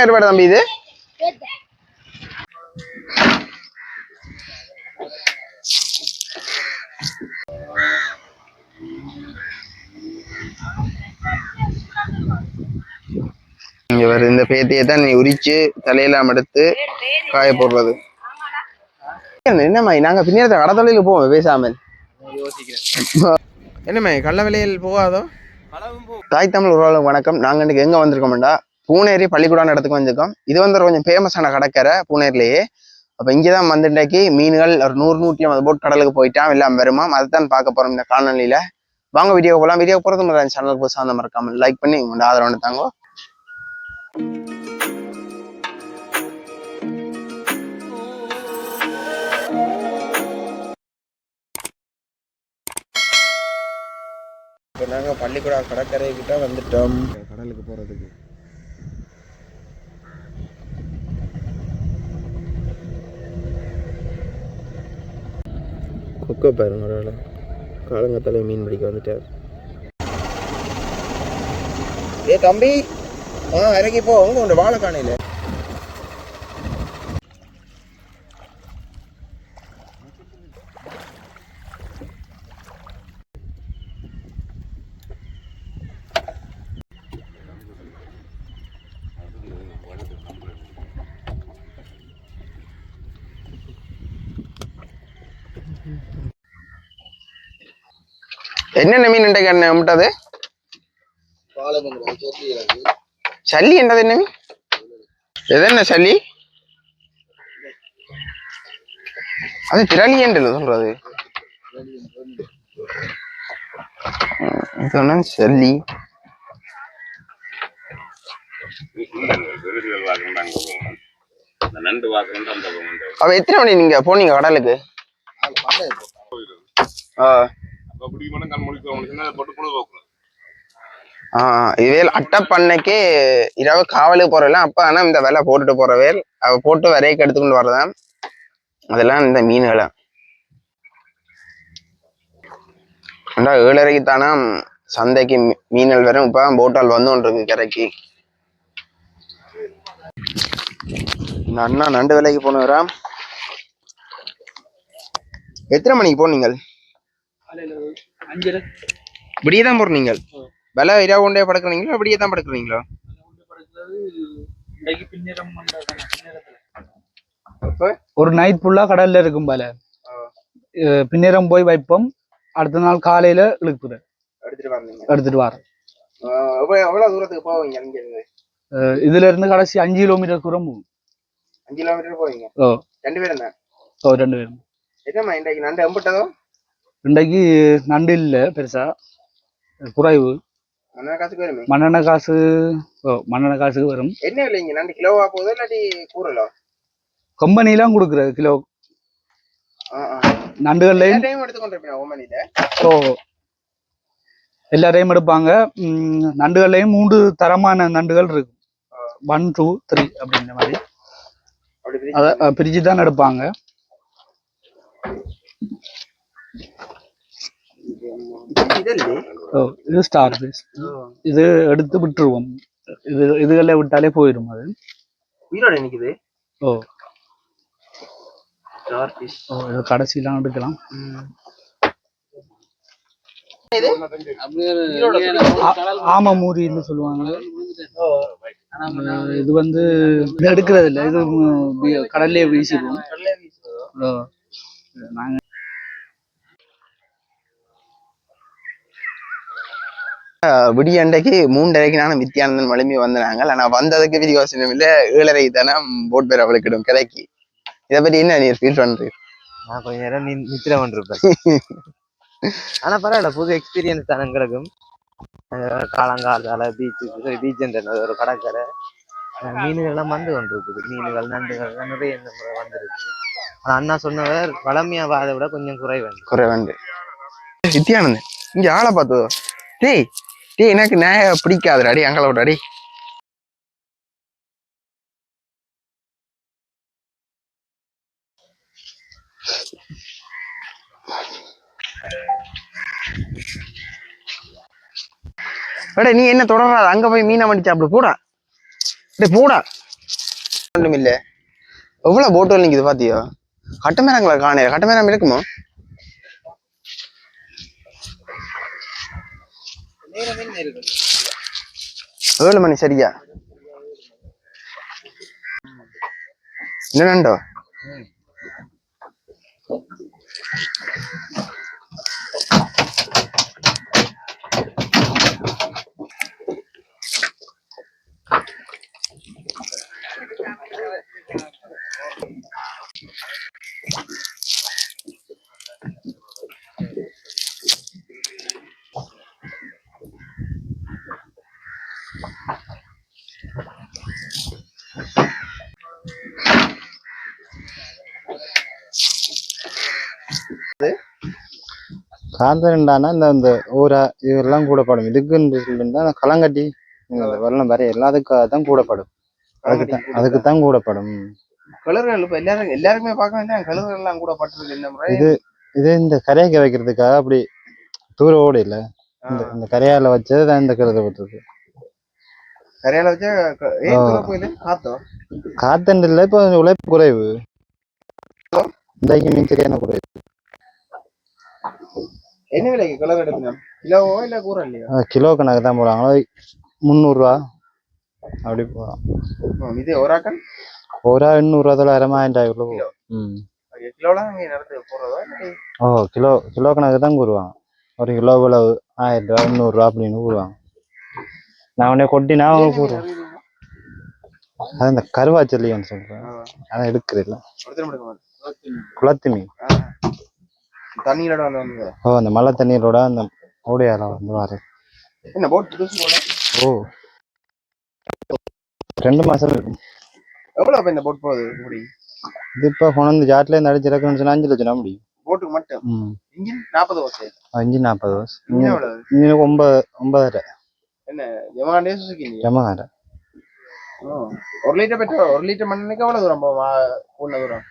ஏற்பாடு தம்பி இது? இங்க வருது இந்த பேத்தியை தான் நீ உரிச்சு தலையெல்லாம் எடுத்து காய போடுறது. என்னம்மா நாங்க பின்னாடி கடத்தொழில போவோம் பேசாமல். என்னமே கள்ள விலையில் போகாதோ? தாய் தமிழ் உறவுகளுக்கு வணக்கம். நாங்கள் இன்னைக்கு எங்க வந்திருக்கோம்டா? பூனேரி பள்ளிக்கூடம் இடத்துக்கு வந்திருக்கோம். இது வந்து ஒரு கொஞ்சம் ஃபேமஸான கடற்கரை பூனேரிலேயே. அப்போ இங்கதான் வந்து இன்றைக்கு மீன்கள் ஒரு நூறு நூற்றி ஐம்பது போட் கடலுக்கு போயிட்டான். எல்லாம் வருமா அதை தான் பார்க்க போறோம் இந்த காணொலியில வாங்க வீடியோ போகலாம் வீடியோ போகிறது மாதிரி சேனலுக்கு புதுசாக அந்த மறக்காமல் லைக் பண்ணி உங்களோட ஆதரவு தாங்க நாங்கள் பள்ளிக்கூடம் கடற்கரை கிட்ட வந்துட்டோம். கடலுக்கு போகிறதுக்கு கொக்கை பாருங்க ஒரு காலங்கத்தாலே மீன் பிடிக்க வந்துட்டார். ஏ தம்பி ஆ இறங்கி போ. உங்க உண்டு வாழை காணையில. என்னென்ன மீன் இன்றைக்கு என்ன விட்டது சல்லி என்னது என்ன மீன் எது என்ன சல்லி அது திரளி என்று சொல்றது. இது சல்லி அவ எத்தனை மணி நீங்க போனீங்க கடலுக்கு? ஆ அப்ப பிடிக்கணும் போட்டு அட்டப்பண்ணைக்கு இரவு காவலுக்கு போறவேல அப்ப ஆனா இந்த வேலை போட்டுட்டு போறவேல் அவ போட்டு வரையக்கு எடுத்துக்கொண்டு வரதான். அதெல்லாம் இந்த மீன்களை. அண்டா ஏழரைக்கு தானா சந்தைக்கு மீ- மீன்கள் வரும். இப்ப போட்டால் வந்து இருக்கு கரைக்கு. இந்த அண்ணா நண்டு விலைக்கு போனவரா? எத்தனை மணிக்கு போனீங்கள்? இப்படியே தான் போறீங்க விலை இரவு கொண்டே படுக்கிறீங்களா? அப்படியே தான் படுக்கிறீங்களா? ஒரு நைட் ஃபுல்லா கடல்ல இருக்கும் போல அஹ் பின்னிறம் போய் வைப்போம். அடுத்த நாள் காலையில இழுக்குது. எடுத்துட்டு வரோம் எவ்வளவு தூரத்துக்கு போவீங்க இங்க இருந்து இதுல இருந்து கடைசி அஞ்சு கிலோமீட்டர் தூரம் போகும் அஞ்சு கிலோமீட்டர் போவீங்க? ஓ. ரெண்டு பேரும் தான்? ஓ ரெண்டு பேரும். என்னம்மா இன்றைக்கு நண்டு எம்பிட்டதோ இன்றைக்கு நண்டு இல்ல பெருசா. குறைவு. மண்ணா காசுக்கு வருமே? மண்ணெண்ணெய் காசு ஓ மண்ணெண்ணெய் காசுக்கு வரும். என்ன இல்லைங்க நண்டு கிலோவா போகுதோ இல்லாட்டி கூறலோ கம்பெனிலாம் கொடுக்குறது கிலோ. நண்டுகள்லையும் ஓ. எல்லாரையும் எடுப்பாங்க. நண்டுகள்லையும் மூன்று தரமான நண்டுகள் இருக்கு. ஒன் டூ த்ரீ அப்படின்ற மாதிரி. அப்படி அதை பிரிச்சு தான் எடுப்பாங்க. இது இல்லையே ஓ இது ஸ்டார் ஃபிஷ் இது எடுத்து விட்டுருவோம் இது இதுகளில் விட்டாலே போயிடும் அது உயிரோட நிக்குது ஓ ஸ்டார் ஃபிஷ் ஓ இது கடைசிலாம் எடுக்கலாம் ஆம மூரின்னு சொல்லுவாங்க இது வந்து இது எடுக்கிறது இல்லை இது கடல்லே வீசிடுவோம் ஓ விடிய அண்டைக்கு மூன்றரைக்கு நானும் வித்யானந்தன் மலுமி வந்தாங்க ஆனா வந்ததுக்கு விதி யோசனை இல்ல ஏழரைக்கு தானே போட் பேர் அவளுக்கிடும் கிடைக்கு இதை பத்தி என்ன நீ ஃபீல் பண்றீங்க நான் கொஞ்ச நேரம் நித்திர கொண்டிருப்பேன். ஆனா பரவாயில்ல புது எக்ஸ்பீரியன்ஸ் தான் எங்களுக்கும். காலங்காலத்தால பீச்சு பீச் ஒரு கடற்கரை. மீன்கள் எல்லாம் வந்து கொண்டிருக்குது. மீன்கள் நண்டுகள் நிறைய இந்த முறை வந்திருக்கு. ஆனா அண்ணா சொன்னவர் வளமையா வாதை விட கொஞ்சம் குறைவு. குறைவண்டு வித்யானந்தன் இங்க ஆளை பார்த்ததோ? டேய் டே எனக்கு நேய பிடிக்காது டேய் எங்களை விடா அடி நீ என்ன தொடராத? அங்க போய் மீனை வண்டி சாப்பிடு போடா. டேய் போடா. ஒன்றும் இல்லை எவ்வளவு போட்டு நிக்குது பாத்தியோ? கட்டமேரங்களா காணே கட்டமேரம் இருக்குமோ? ഏഴ് മണി ശരിയാ. ഇന്നുണ്ടോ காந்தரண்டானா இந்த இந்த ஊரா இதெல்லாம் கூடப்படும். இதுக்குன்னு சொல்லியிருந்தா களங்கட்டி இந்த வெள்ளம் வரைய எல்லாத்துக்காக தான் கூடப்படும். அதுக்கு தான் அதுக்கு தான் கூடப்படும். கலர்கள் இப்ப எல்லாரும் எல்லாருமே பார்க்க வேண்டிய எல்லாம் கூட பட்டிருக்கு இந்த முறை. இது இது இந்த கரையக்க வைக்கிறதுக்காக அப்படி தூர ஓடு இல்ல. இந்த இந்த கரையால வச்சது தான் இந்த கருதை பட்டிருக்கு. கரையால வச்சா காத்தோம் காத்தண்டு இல்லை இப்போ உழைப்பு குறைவு. இன்றைக்கு மீன் சரியான குறைவு. என்ன விலைக்கு கலர் எடுப்பீங்க கிலோவோ இல்ல கூற இல்லையா? கிலோ கணக்கு தான் போடுறாங்க முந்நூறுரூவா அப்படி போகலாம் ம், இது ஒரு ஆக்கள்? ஒரு எண்ணூறுரூவா தொள்ளாயிரமா ஆயிரம் ரூபாய்க்குள்ள போகும் ம். கிலோலாம் இங்க நடத்து போடுறதா ஓ கிலோ கிலோ கணக்கு தான் கூறுவாங்க. ஒரு கிலோ இவ்வளவு ஆயிரம் ரூபா முந்நூறுரூவா அப்படின்னு கூறுவாங்க. நான் உடனே கொட்டினா அவங்க கூறுவேன் அது இந்த கருவாச்சல்லின்னு சொல்றேன். அதை எடுக்கிறது இல்லை. குளத்து மீன். வந்து வந்து ஓ அந்த மழை தண்ணீரோட அந்த ஓடையால வந்து வாரு. என்ன போட் ஓ. ரெண்டு மாசம் இருக்கும் எவ்வளவு அப்ப இந்த போட் போகுது? இப்படி இது இப்போ கொண்டு ஜாட்ல இருந்து அடிச்சு இறக்கணும்னு சொன்னா அஞ்சு லட்சம் முடியும். போட்டுக்கு மட்டும்? ம். இன்ஜின் நாற்பது வருஷம் அஞ்சு நாற்பது வருஷம் இன்ஜின் இங்கே எவ்வளவு? இங்கே ஒன்பது ஒன்பதரை. என்ன எமாண்டே சுசுக்கி இல்லையா ஜமாகார ஒரு லிட்டர் பெட்ரோல் ஒரு லிட்டர் மண்ணுக்கு எவ்வளவு தூரம் போகும்? கூண்ண தூரம்?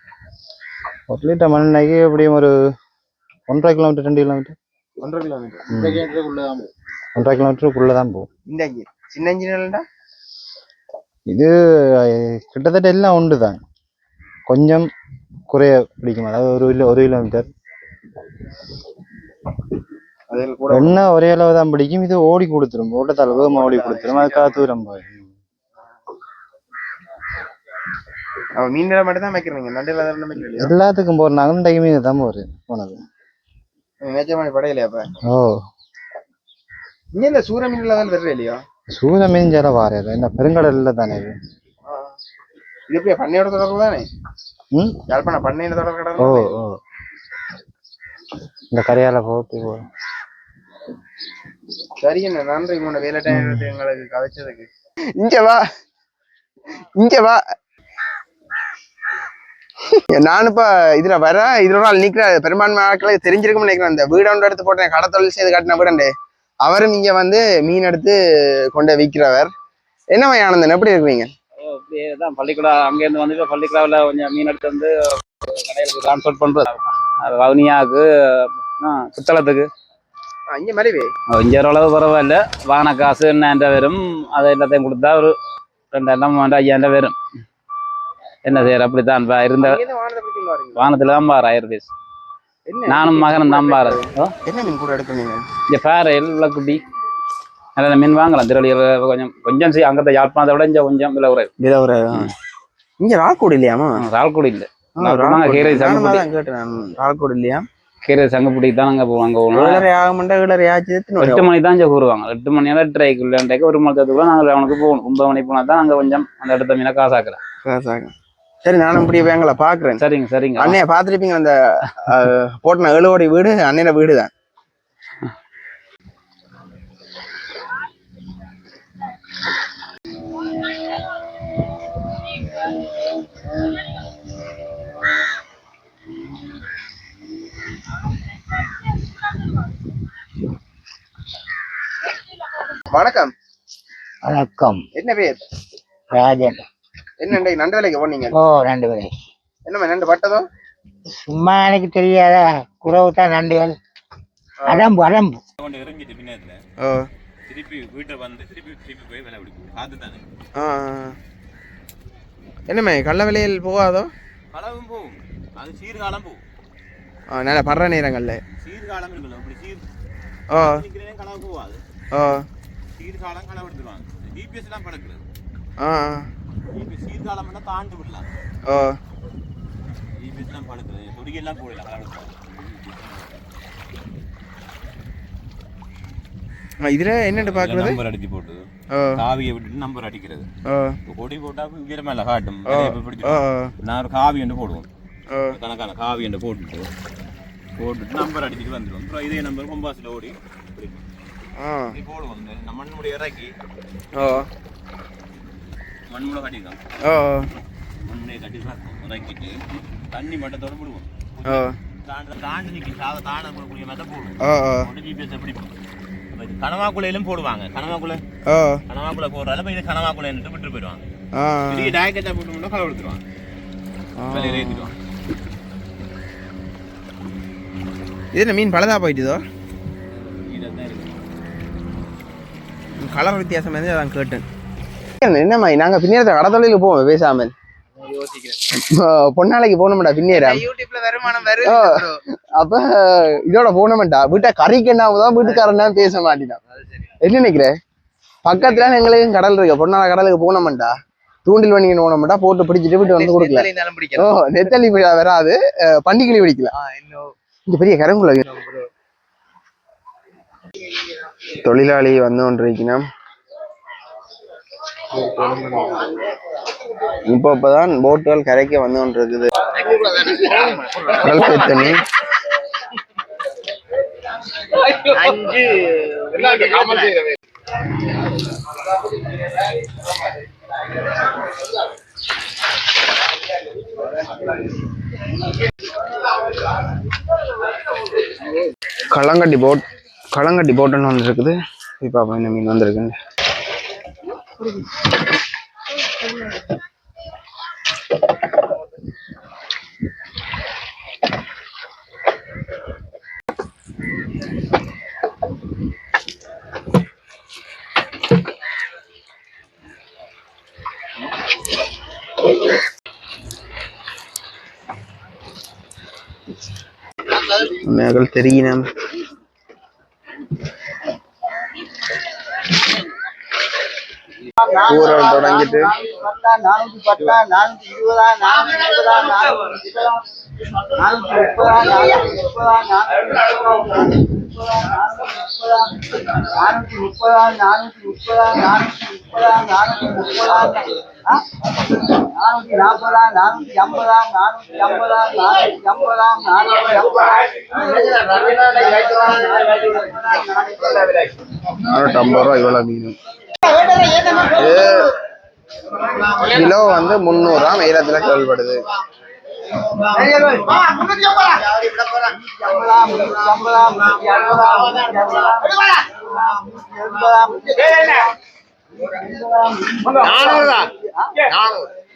ஒரு லிட்டர் மண்ணெண்ணெய்க்கு எப்படியும் ஒரு ஒன்றரை கிலோமீட்டர் ரெண்டு கிலோமீட்டர் ஒன்றரை கிலோமீட்டர். ஒன்றரை கிலோமீட்டருக்குள்ளே தான் போகும். இந்த இன்ஜின் சின்ன இன்ஜின் இல்லைண்டா இது கிட்டத்தட்ட எல்லாம் உண்டு தான். கொஞ்சம் குறைய பிடிக்கும். அதாவது ஒரு கிலோ ஒரு கிலோமீட்டர் எண்ணெய் ஒரே அளவு தான் பிடிக்கும். இது ஓடி கொடுத்துரும். ஓட்டத்தால் வேகமாக ஓடி கொடுத்துரும். அதுக்காக தூரம் போய் அவன் மீன் மட்டும் தான் வைக்கிறீங்க வைக்கிறீங்க எல்லாத்துக்கும் போறாங்க இந்த மீன் தான் போகுது போனது. மேச்சமாடி படையிலையா அப்ப? ஓ. இங்க இந்த சூரிய மீன் லெவல் வருது இல்லையா? சூரிய மீன் ஜால வாரது என்ன பெருங்கடல்ல தானே இது? இது எப்படி பண்ணையோட தொடர்பு தானே? ம்? யாழ்ப்பாண பண்ணையில தொடர் கடல் ஓ ஓ. இந்த கரையால போட்டு போ. சரி என்ன நன்றி உங்களோட வேலை டைம் எங்களுக்கு கதைச்சதுக்கு. இங்க வா. இங்க வா. நான் இப்ப இதுல வர இதுல ஒரு ஆள் நிக்கிற. பெரும்பான்மை ஆட்களுக்கு தெரிஞ்சிருக்கும்னு நினைக்கிறேன். இந்த வீடு எடுத்து போட்டேன். கடை தொழில் செய்து காட்டின வீடண்டு அவரும் இங்க வந்து மீன் எடுத்து கொண்டு விற்கிறவர் என்ன ஆனந்தன்? எப்படி இருக்கிறீங்க அப்படியே தான் பள்ளிக்கூடம் அங்கேருந்து வந்து இப்போ பள்ளிக்கூடாவில் கொஞ்சம் மீன் எடுத்து வந்து கடைகளுக்கு டிரான்ஸ்போர்ட் பண்ணுறது அது வவுனியாவுக்கு புத்தளத்துக்கு இங்க மலிவே இங்கே ஓரளவு பரவாயில்ல வாகன காசு என்ன வரும். அதை எல்லாத்தையும் கொடுத்தா ஒரு ரெண்டாயிரம் மூவாயிரம் ஐயாயிரம் வரும். என்ன செய்யற? அப்படித்தான். இப்போ இருந்த இங்கேருந்து வானத்தை பிடிக்க வரீங்க வாகனத்தில் தான் பாரு என்ன? நானும் மகனும் தான் பாரு என்ன மீன் கூட எடுக்கிறீங்க இங்கே பாறையில் விளக்குட்டி நல்ல மீன் வாங்கலாம். திருவள்ளியூர் கொஞ்சம் கொஞ்சம் சி- அங்கத்தை யாழ்ப்பாணத்தை விட இங்கே கொஞ்சம் விலை குறைவு. இதை ஒரு இங்க ராக்கூடு இல்லையாமா ரால்குடி இல்லை. கீரை சங்கப்பட்டி. கேட்டேன் இல்லையா? கீரை சங்கப்பட்டிக்கு தான் அங்கே போவோம் அங்கே போகணும் ஏழரை ஆகும்டா ஏழரை ஆச்சு எட்டு மணி தான் இங்கே கூறுவாங்க. எட்டு மணி எட்டரைக்குள்ளேக்கு ஒரு மணி நேரத்துக்குள்ள நாங்கள் அவனுக்கு போகணும். ஒன்பது மணி போனால் தான் அங்கே கொஞ்சம் அந்த இடத்த மீனை காசாக்குறேன். ஆகும். சரி நானும் இப்படி வேங்கள பாக்குறேன். சரிங்க சரிங்க. அண்ணைய பாத்திருப்பீங்க அந்த போட்டின எழுவோடி வீடு அண்ணன வீடு தான் வணக்கம். வணக்கம். என்ன பேர்? ராஜன். என்ன நண்டு வேலைக்கு போனீங்க? ஓ ரெண்டு பேரும் என்னம்மா நண்டு பட்டதோ? சும்மா எனக்கு தெரியாத? குறவு தான் நண்டுகள். அடம்பு அடம்பு. ஓ திருப்பி வீட்டை வந்து திருப்பி திருப்பி போய் விலை பிடிக்கும் காத்து தானே. ஆ ஆ. என்னம்மே கள்ள விலையில் போகாதோ? களவும் போகும். அது சீர்காலம் போகும். ஆ நல்ல படுற நேரங்களில். சீர்காலம் இருக்குல்ல அப்படி சீர் ஓ களவு போகாது. ஓ சீர்காலம் களவு எடுத்துருவாங்க. ஜிபிஎஸ் எல்லாம் படக்குறது. ஆ. சீர்காலம் தாண்டு விடலாம். ஓ எல்லாம் படுக்குறது தொடியெல்லாம் போடலாம் இதுல என்னென்னு பார்க்குறது? நம்பர் அடிச்சு போட்டு. காவியை விட்டுட்டு நம்பர் அடிக்கிறது. கொடி போட்டா காட்டும். பேர் ஓ பிடிச்சிட்டு நான் ஒரு காவி என்று போடுவோம். கணக்கான காவி என்று போட்டுட்டு போட்டுட்டு நம்பர் அடிச்சுட்டு வந்துடும். அப்புறம் இதே நம்பர் கொம்பாஸில் ஓடி போடுவோம். நம்ம இறக்கி. மண்முளை கட்டிக்கலாம் ஓ. மண்ணை கட்டி இறக்கிட்டு தண்ணி மட்டத்தோட விடுவோம் ஓ. தாண்ட தாண்டி நிற்கி சாத தாண்ட போடக்கூடிய மாதிரி போடுவோம். ஓ ஜிபிஎஸ் கனவாக்குள்ளையிலும் போடுவாங்க. கனவாக்குள்ள ஓ. கனவாக்குள்ள போடுறால இது கனவாக்குள்ள விட்டு போயிடுவாங்க. பெரிய டயக்கெட்டா போட்டோம்னா கலவை எடுத்துருவாங்க விலையில ஏற்றிடுவாங்க இது என்ன மீன் பழுதா போயிட்டுதோ கலர் வித்தியாசம் வந்து அதான் கேட்டேன். என்னம்மா நாங்க பின்னேரத்தை கடத்தொழிலுக்கு போவோம் பேசாமல். பொன்னாளைக்கு போகணும்டா பின்னேரா அப்ப இதோட போனோம்டா வீட்டை கறிக்கண்டாமதான் வீட்டுக்காரன் பேச மாட்டினான் என்ன நினைக்கிற? பக்கத்துல எங்களுக்கு கடல் இருக்கு. பொன்னால கடலுக்கு போனோம்டா தூண்டில் வண்டிக்கு போனோம்டா போட்டு பிடிச்சிட்டு வீட்டு வந்து கொடுக்கல. ஓ நெத்தலி வராது. அஹ், பண்டிகிளி பிடிக்கல. இங்க பெரிய கருங்குள்ள தொழிலாளி வந்து கொண்டிருக்கணும் இப்போ இப்பதான் போட்டுகள் கரைக்க வந்து கொண்டிருக்குது. கடல் சேர் தண்ணி களங்கட்டி போட் களங்கட்டி போட்டுன்னு வந்துருக்குது இப்போ இந்த மீன் வந்திருக்குங்க una galterina ஊரல் தொடங்கிட்டு நானூத்தி பத்தா நானூத்தி இருபதா நானூத்தி இருபதா நானூத்தி முப்பதா நானூத்தி முப்பதா நானூத்தி முப்பதா நானூத்தி முப்பதா நானூத்தி முப்பதா நானூத்தி முப்பதா நானூத்தி முப்பதா நானூத்தி நாற்பதா நானூத்தி ஐம்பதா நானூத்தி ஐம்பதா நானூத்தி ஐம்பதா நானூற்றி ஐம்பது ரூபா இவ்வளோ மீன் இது கிலோ வந்து முந்நூறுரூவா மேலத்தில் செயல்படுது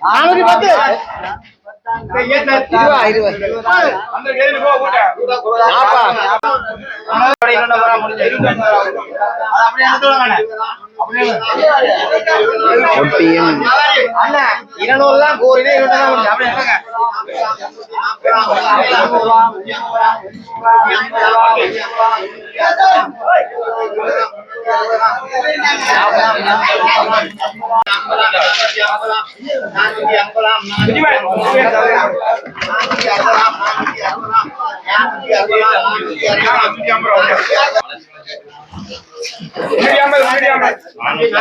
நானூத்தி பத்து ஒட்டியும் இருநூறு தான் கோரினே இருநூறு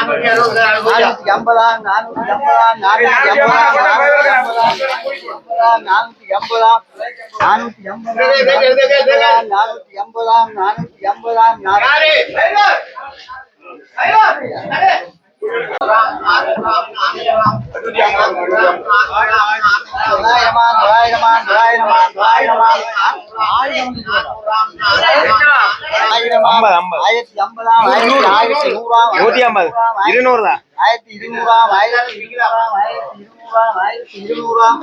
நானூத்தி அப்படியே நானூத்தி ஐம்பதா நானூத்தி ஐம்பதா நானூத்தி ஐம்பதா நானூத்தி ஐம்பதா நானூத்தி ஐம்பதா நானூத்தி ஐம்பதா நானூத்தி ஐம்பதா ஆயிரத்தி ஐம்பதாம் இருநூறு ஆயிரத்தி இருநூறாம் ஆயிரத்தி இருநூறாம் ஆயிரத்தி இருநூறாம் ஆயிரத்தி இருநூறாம்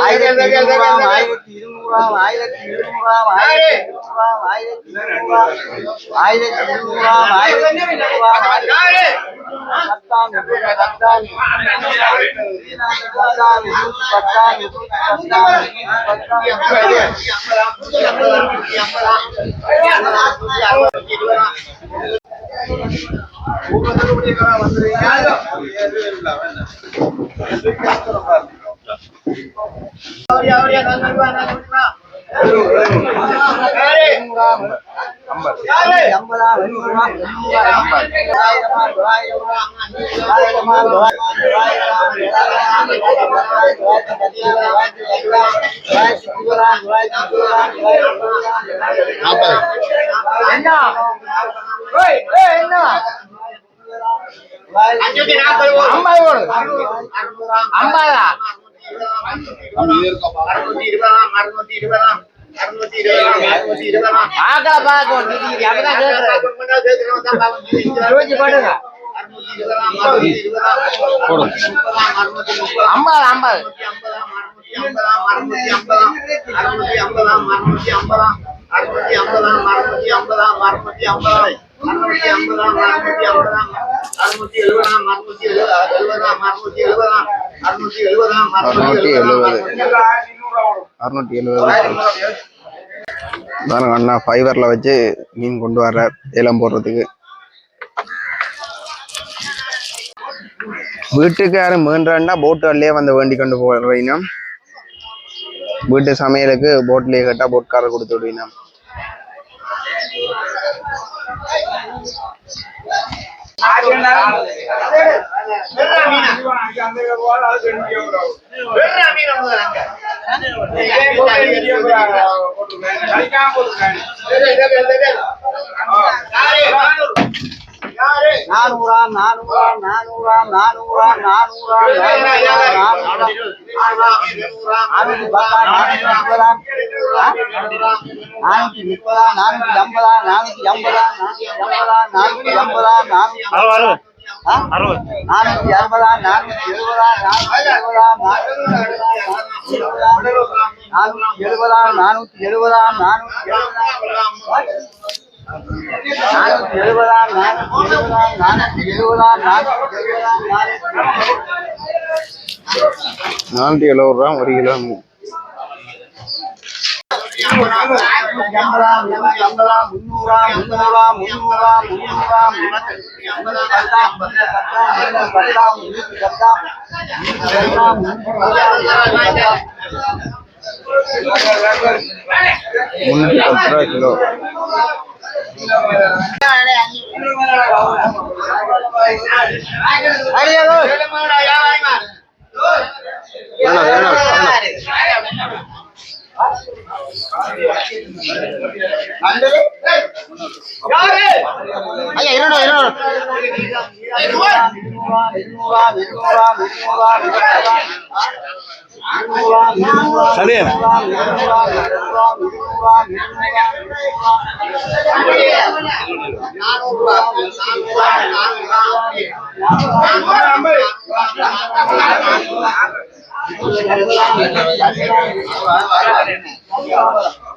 ஆயிரத்தி இருநூறாம் ஆயிரத்தி இருநூறாம் ஆயிரத்தி இருநூறாம் ஆயிரத்தி இருநூறாம் ஆயிரத்தி இருநூறாம் ஆயிரத்தி இருநூறாம் ஆயிரத்தி இருநூறாம் பத்தாம் பத்தாம் பத்தாம் பத்தாம் என்ன? ஐம்பது ஐம்பதா பாக்கலாம் பாக்கலாம் அப்பதான் கேட்கிறேன் ஐம்பது ஐம்பது அறுநூத்தி ஐம்பதாம் அறுநூத்தி ஐம்பதாம் அறுநூத்தி ஐம்பதாம் அறுநூத்தி ஐம்பதாம் அறுநூத்தி ஐம்பதாம் அறுநூத்தி ஐம்பதாம் அறுநூத்தி ஐம்பதாம் அறுநூத்தி அண்ணா ஃபைபரில் வச்சு மீன் கொண்டு வர ஏலம் போடுறதுக்கு வீட்டுக்கு யாரும் போட்டு போட்டுலேயே வந்து வேண்டி கொண்டு போடுறீங்க வீட்டு சமையலுக்கு போட்லேயே கேட்டால் போட்காரர் கொடுத்து விடுவீங்க போட்டுருக்கேன் நானூறாம் நானூறாம் நானூறாம் நானூறாம் நானூறாம் நானூத்தி முப்பதா நானூத்தி ஐம்பதா நானூத்தி ஐம்பதா நானூத்தி ஐம்பதா நானூத்தி ஐம்பதா நானூத்தி எழுபதா எழுபதாம் நாள் எழுபதாம் நாள் எழுபதாம் நாள் எழுபதாம் எழுபது ரூபா ஒரு கிலோ எண்பதாம் எண்பதாம் முந்நூறாம் முந்நூறாம் முந்நூறாம் முந்நூறாம் கிலோ நன்றி யாரு ஐயா இருடா இருடா சரி Thank you.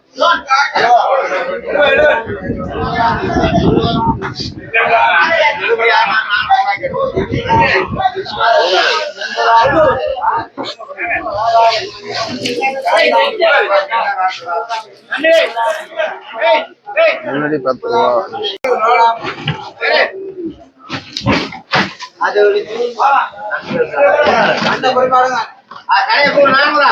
முன்னாடி சரி பத்து ரூபா அது ஒரு அந்த போய் பாருங்க. கடையை போய் நாங்களா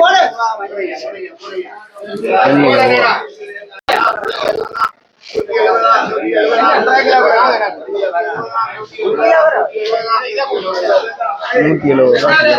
போடு. நூற்றி எழுபது ரூபா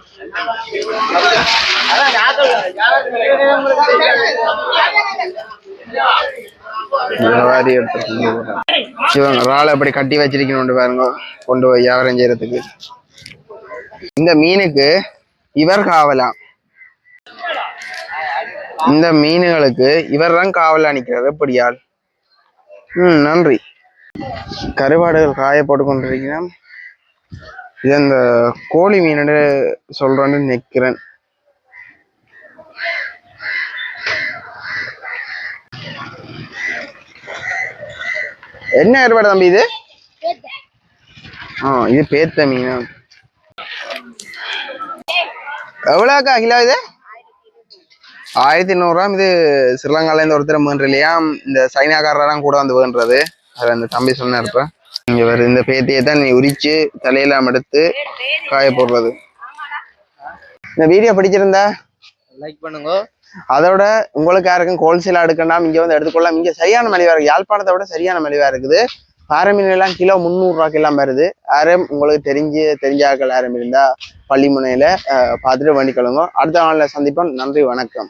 இந்த மாதிரி எடுத்துட்டு அப்படி கட்டி வச்சிருக்கணும் பாருங்க. கொண்டு போய் வியாபாரம் செய்யறதுக்கு. இந்த மீனுக்கு இவர் காவலாம் இந்த மீன்களுக்கு இவர் தான் காவலா நிக்கிறார் எப்படியால்? ம் நன்றி. கருவாடுகள் காய போட்டு கொண்டிருக்கிறேன். இது அந்த கோழி மீன் சொல்றேன்னு நிற்கிறேன் என்ன ஏற்பாடு தம்பி இது? ஆ இது பேத்த மீன். எவ்வளோக்கா கிலோ இது? ஆயிரத்தி நூறுரூவா. இது ஸ்ரீலங்காலேருந்து ஒருத்தர் வேண்டு இல்லையா? இந்த சைனாக்காரரெல்லாம் கூட வந்து வேண்டுறது அது அந்த தம்பி சொன்னார் இருப்பேன் இங்கே வருது இந்த பேத்தியை தான் நீ உரிச்சு தலையெல்லாம் எடுத்து காய போடுறது. இந்த வீடியோ பிடிச்சிருந்தா லைக் பண்ணுங்க. அதோட உங்களுக்கு யாருக்கும் ஹோல்சேல் எடுக்கண்டாம் இங்க வந்து எடுத்துக்கொள்ளலாம். இங்க சரியான மலிவா இருக்கு. யாழ்ப்பாணத்தை விட சரியான மலிவா இருக்குது. மீன் எல்லாம் கிலோ முந்நூறு ரூபாய்க்கு எல்லாம் வருது. யாரும் உங்களுக்கு தெரிஞ்சு தெரிஞ்ச ஆட்கள் யாரும் இருந்தா பள்ளிமுனையில பார்த்துட்டு வேண்டிக்கொள்ளுங்க. அடுத்த நாள்ல சந்திப்போம். நன்றி வணக்கம்.